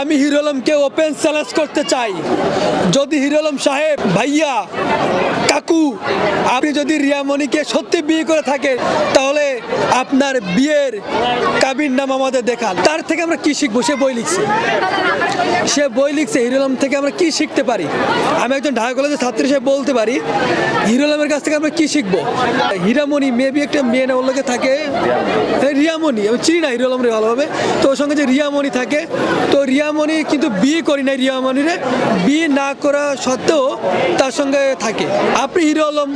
আমি হিরো আলমকে open challenge করতে চাই। যদি হিরো আলম সাহেব, ভাইয়া, কাকু, আপনি যদি রিয়ামণিকে সত্যি বিয়ে করে থাকেন, তাহলে আপনার বিয়ের কাবির নাম আমাদের দেখান। তার থেকে আমরা কি শিখব? সে বই লিখছে। সে বই লিখছে, হিরো আলম থেকে আমরা কি শিখতে পারি? আমি একজন ঢাকা কলেজের ছাত্রী হিসেবে বলতে পারি, হিরো আলমের কাছ থেকে আমরা কি শিখব? হীরামণি মেবি একটা মেয়ে না থাকে। রিয়ামণি, আমি চিনি না হিরো আলম রে ভালোভাবে। তো ওর সঙ্গে যে রিয়ামণি থাকে, তো রিয়ামণি কিন্তু বিয়ে করি নাই রিয়ামণিরে বিয়ে না করা সত্ত্বেও তার সঙ্গে থাকে। আপনি হিরো আলম,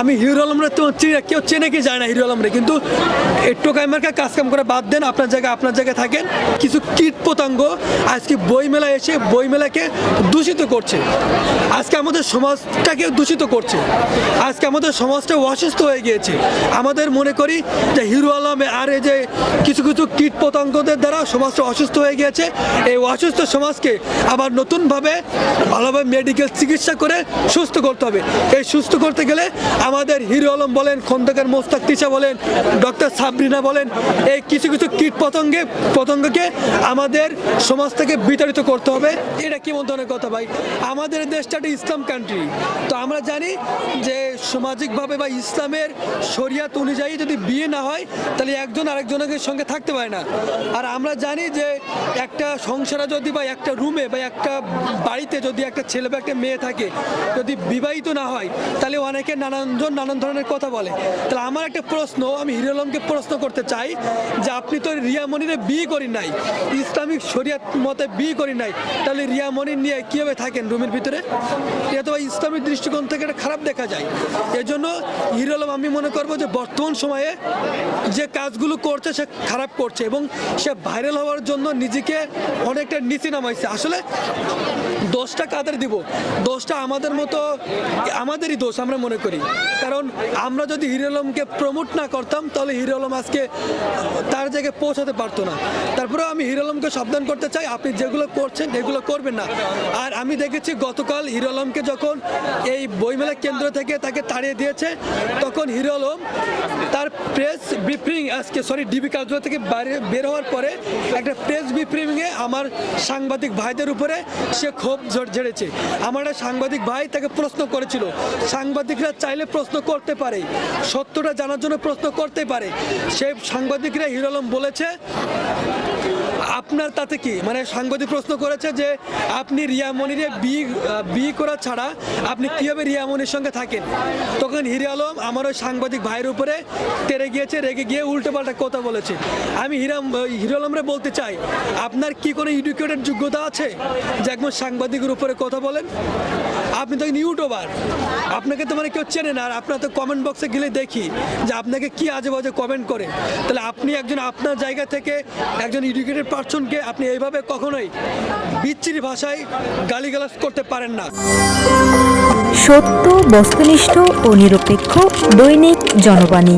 আমি হিরো আলমরে তো চিনি না, কেউ চেনে কি যায় না হিরো আলমরে কিন্তু একটু কাজ কাম করে বাদ দেন, আপনার জায়গায় আপনার জায়গায় থাকেন। কিছু কীট পতঙ্গ আজকে বই মেলায় এসে বইমেলাকে দূষিত করছে। আজকে আমাদের সমাজটাকে দূষিত করছে। আজকে আমাদের সমাজটা অসুস্থ হয়ে গিয়েছে। আমাদের মনে করি যে হিরো আলম আর যে কিছু কিছু কীট পতঙ্গদের দ্বারা সমাজটা অসুস্থ হয়ে গিয়েছে, এই অসুস্থ সমাজকে আবার নতুনভাবে ভালোভাবে মেডিকেল চিকিৎসা করে সুস্থ করতে হবে। এই সুস্থ করতে গেলে আমাদের হিরো আলম বলেন, খন্দকার মোস্তাক তিশা বলেন, ডক্টর সাবরিনা বলেন, এই কিছু কিছু কীট পতঙ্গে, পতঙ্গকে আমাদের সমাজ থেকে বিতাড়িত করতে হবে। এটা কি ধরনের কথা ভাই? আমাদের দেশটা একটা ইসলাম কান্ট্রি তো আমরা জানি যে সামাজিকভাবে বা ইসলামের শরিয়াত অনুযায়ী যদি বিয়ে না হয়, তাহলে একজন আরেকজনের সঙ্গে থাকতে পারে না। আর আমরা জানি যে একটা সংসারে যদি বা একটা রুমে বা একটা বাড়িতে যদি একটা ছেলে বা একটা মেয়ে থাকে, যদি বিবাহিত না হয়, তাহলে অনেকে নানানজন নানান ধরনের কথা বলে। তাহলে আমার একটা প্রশ্ন, আমি হিরো আলমকে প্রশ্ন করতে চাই যে আপনি তো রিয়া মনিরে বিয়ে করি নাই, ইসলামিক শরিয়াত মতে বিয়ে করি নাই, তাহলে রিয়া মনির নিয়ে কীভাবে থাকেন রুমের ভিতরে? এটা তো ইসলামিক দৃষ্টিকোণ থেকে এটা খারাপ দেখা যায়। এজন্য হিরো আলম, আমি মনে করব যে বর্তমান সময়ে যে কাজগুলো করছে, সে খারাপ করছে এবং সে ভাইরাল হওয়ার জন্য নিজেকে অনেকটা নিচে নামাইছে। আসলে দোষটা কাদের দিব? দোষটা আমাদের মতো, আমাদেরই দোষ আমরা মনে করি। কারণ আমরা যদি হিরো আলমকে প্রমোট না করতাম, তাহলে হিরো আলম আজকে তার জায়গায় পৌঁছাতে পারতো না। তারপরেও আমি হিরো আলমকে সাবধান করতে চাই, আপনি যেগুলো করছেন এগুলো করবেন না। আর আমি দেখেছি গতকাল হিরো আলমকে যখন এই বইমেলা কেন্দ্র থেকে তাকে তাড়িয়ে দিয়েছে, তখন হিরো আলম তার প্রেস ব্রিফিং আজকে সরি ডিবি কার্যালয় থেকে বাইরে বের হওয়ার পরে একটা প্রেস ব্রিফিংয়ে আমার সাংবাদিক ভাইদের উপরে সে ক্ষোভ ঝেড়েছে। আমার সাংবাদিক ভাই তাকে প্রশ্ন করেছিল, সাংবাদিকরা চাইলে প্রশ্ন করতে পারে, সত্যটা জানার জন্য প্রশ্ন করতে পারে। সে সাংবাদিকরা হিরো আলম বলেছে, আপনার তাতে কি? মানে সাংবাদিক প্রশ্ন করেছে যে, আপনি রিয়া মনিরে বিয়ে করা ছাড়া আপনি কীভাবে রিয়া মনির সঙ্গে থাকেন? তখন হিরে আলম আমার ওই সাংবাদিক ভাইয়ের উপরে তেরে গিয়েছে, রেগে গিয়ে উল্টো পাল্টা কথা বলেছে। আমি হিরাম, হিরো আলমরে বলতে চাই, আপনার কি কোনো এডুকেটেড যোগ্যতা আছে? যে একজন সাংবাদিকের উপরে কথা বলেন। আপনি তো ইউটিউবার। আপনাকে তো মানে কেউ চেনে না, আর আপনার তো কমেন্ট বক্সে গেলে দেখি যে আপনাকে কি আজে বাজে কমেন্ট করে। তাহলে আপনি একজন আপনার জায়গা থেকে একজন এডুকেটেড পার্সনকে আপনি এইভাবে কখনোই বিচ্ছিরি ভাষায় গালিগালাজ করতে পারেন না। সত্য, বস্তুনিষ্ঠ ও নিরপেক্ষ দৈনিক জনবাণী।